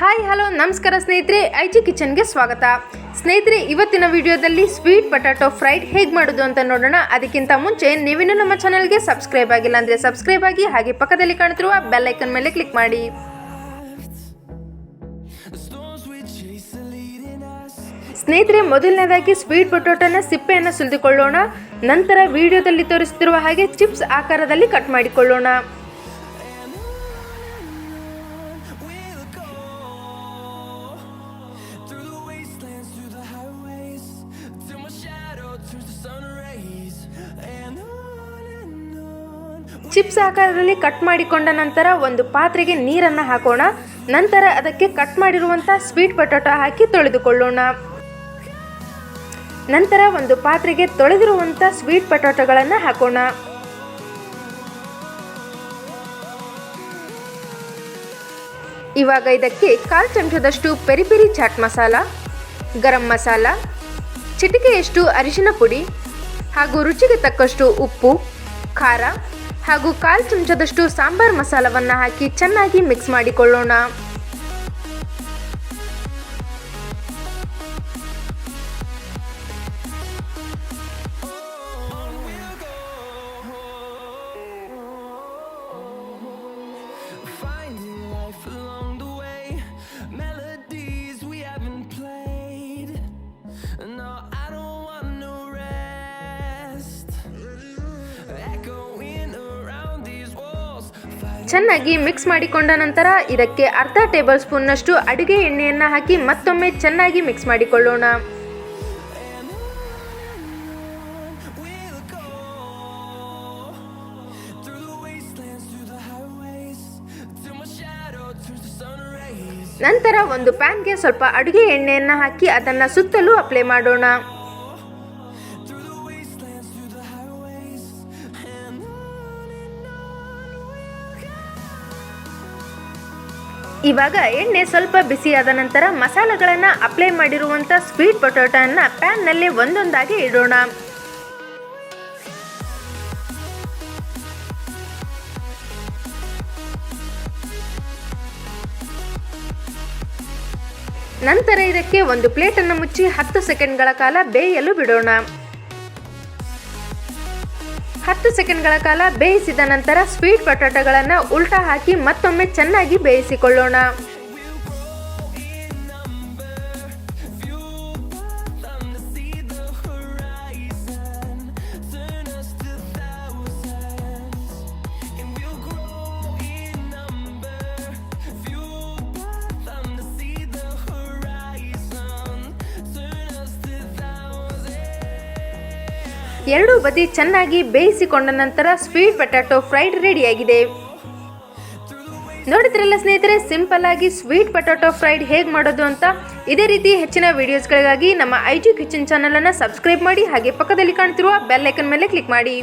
Hi, hello, ನಮಸ್ಕಾರ ಸ್ನೇಹಿತರೆ. IG ಕಿಚನ್ಗೆ ಸ್ವಾಗತ. ಸ್ನೇಹಿತರೆ, ಇವತ್ತಿನ ವಿಡಿಯೋದಲ್ಲಿ ಸ್ವೀಟ್ ಪೊಟ್ಯಾಟೊ ಫ್ರೈಡ್ ಹೇಗೆ ಮಾಡೋದು ಅಂತ ನೋಡೋಣ. ಅದಕ್ಕಿಂತ ಮುಂಚೆ ನೀವಿನ್ನೂ ನಮ್ಮ ಚಾನಲ್ಗೆ ಸಬ್ಸ್ಕ್ರೈಬ್ ಆಗಿಲ್ಲ ಅಂದರೆ ಸಬ್ಸ್ಕ್ರೈಬ್ ಆಗಿ ಹಾಗೆ ಪಕ್ಕದಲ್ಲಿ ಕಾಣುತ್ತಿರುವ ಬೆಲ್ ಐಕನ್ ಮೇಲೆ ಕ್ಲಿಕ್ ಮಾಡಿ. ಸ್ನೇಹಿತರೆ, ಮೊದಲನೇದಾಗಿ ಸ್ವೀಟ್ ಪೊಟ್ಯಾಟೊನ ಸಿಪ್ಪೆಯನ್ನು ಸುಲಿದುಕೊಳ್ಳೋಣ. ನಂತರ ವಿಡಿಯೋದಲ್ಲಿ ತೋರಿಸುತ್ತಿರುವ ಹಾಗೆ ಚಿಪ್ಸ್ ಆಕಾರದಲ್ಲಿ ಕಟ್ ಮಾಡಿಕೊಳ್ಳೋಣ. ಚಿಪ್ಸ್ ಆಕಾರದಲ್ಲಿ ಕಟ್ ಮಾಡಿಕೊಂಡ ನಂತರ ಒಂದು ಪಾತ್ರೆಗೆ ನೀರನ್ನು ಹಾಕೋಣ. ನಂತರ ಅದಕ್ಕೆ ಕಟ್ ಮಾಡಿರುವಂಥ ಸ್ವೀಟ್ ಪೊಟೊಟೊ ಹಾಕಿ ತೊಳೆದುಕೊಳ್ಳೋಣ. ನಂತರ ಒಂದು ಪಾತ್ರೆಗೆ ತೊಳೆದಿರುವಂಥ ಸ್ವೀಟ್ ಪೊಟೊಟೊಗಳನ್ನು ಹಾಕೋಣ. ಇವಾಗ ಇದಕ್ಕೆ ಕಾಲ್ ಚಮಚದಷ್ಟು ಪೆರಿ ಪೆರಿ ಚಾಟ್ ಮಸಾಲ, ಗರಂ ಮಸಾಲ, ಚಿಟಿಕೆಯಷ್ಟು ಅರಿಶಿನ ಪುಡಿ ಹಾಗೂ ರುಚಿಗೆ ತಕ್ಕಷ್ಟು ಉಪ್ಪು, ಖಾರ ಹಾಗೂ ಕಾಲು ಚಮಚದಷ್ಟು ಸಾಂಬಾರ್ ಮಸಾಲವನ್ನು ಹಾಕಿ ಚೆನ್ನಾಗಿ ಮಿಕ್ಸ್ ಮಾಡಿಕೊಳ್ಳೋಣ. ಚೆನ್ನಾಗಿ ಮಿಕ್ಸ್ ಮಾಡಿಕೊಂಡ ನಂತರ ಇದಕ್ಕೆ ಅರ್ಧ ಟೇಬಲ್ ಸ್ಪೂನ್ನಷ್ಟು ಅಡುಗೆ ಎಣ್ಣೆಯನ್ನು ಹಾಕಿ ಮತ್ತೊಮ್ಮೆ ಚೆನ್ನಾಗಿ ಮಿಕ್ಸ್ ಮಾಡಿಕೊಳ್ಳೋಣ. ನಂತರ ಒಂದು ಪ್ಯಾನ್ಗೆ ಸ್ವಲ್ಪ ಅಡುಗೆ ಎಣ್ಣೆಯನ್ನು ಹಾಕಿ ಅದನ್ನು ಸುತ್ತಲೂ ಅಪ್ಲೈ ಮಾಡೋಣ ಇವಾಗ ಎಣ್ಣೆ ಸ್ವಲ್ಪ ಬಿಸಿಯಾದ ನಂತರ ಮಸಾಲೆಗಳನ್ನು ಅಪ್ಲೈ ಮಾಡಿರುವಂಥ ಸ್ವೀಟ್ ಪ್ಯಾನ್ನಲ್ಲಿ ಒಂದೊಂದಾಗಿ ಇಡೋಣ. ನಂತರ ಇದಕ್ಕೆ ಒಂದು ಪ್ಲೇಟನ್ನು ಮುಚ್ಚಿ ಹತ್ತು ಸೆಕೆಂಡ್ಗಳ ಕಾಲ ಬೇಯಲು ಬಿಡೋಣ. ಹತ್ತು ಸೆಕೆಂಡ್ಗಳ ಕಾಲ ಬೇಯಿಸಿದ ನಂತರ ಸ್ವೀಟ್ ಪೊಟ್ಯಾಟೊಗಳನ್ನು ಉಲ್ಟಾ ಹಾಕಿ ಮತ್ತೊಮ್ಮೆ ಚೆನ್ನಾಗಿ ಬೇಯಿಸಿಕೊಳ್ಳೋಣ. ಎರಡೂ ಬದಿ ಚೆನ್ನಾಗಿ ಬೇಯಿಸಿಕೊಂಡ ನಂತರ ಸ್ವೀಟ್ ಪೊಟ್ಯಾಟೊ ಫ್ರೈಡ್ ರೆಡಿಯಾಗಿದೆ ನೋಡಿದ್ರಲ್ಲ ಸ್ನೇಹಿತರೆ ಸಿಂಪಲ್ ಆಗಿ ಸ್ವೀಟ್ ಪೊಟ್ಯಾಟೊ ಫ್ರೈಡ್ ಹೇಗೆ ಮಾಡೋದು ಅಂತ? ಇದೇ ರೀತಿ ಹೆಚ್ಚಿನ ವಿಡಿಯೋಸ್ಗಳಿಗಾಗಿ ನಮ್ಮ ಐ ಜಿ ಕಿಚನ್ ಚಾನಲನ್ನು ಸಬ್ಸ್ಕ್ರೈಬ್ ಮಾಡಿ, ಹಾಗೆ ಪಕ್ಕದಲ್ಲಿ ಕಾಣ್ತಿರುವ ಬೆಲ್ ಐಕನ್ ಮೇಲೆ ಕ್ಲಿಕ್ ಮಾಡಿ.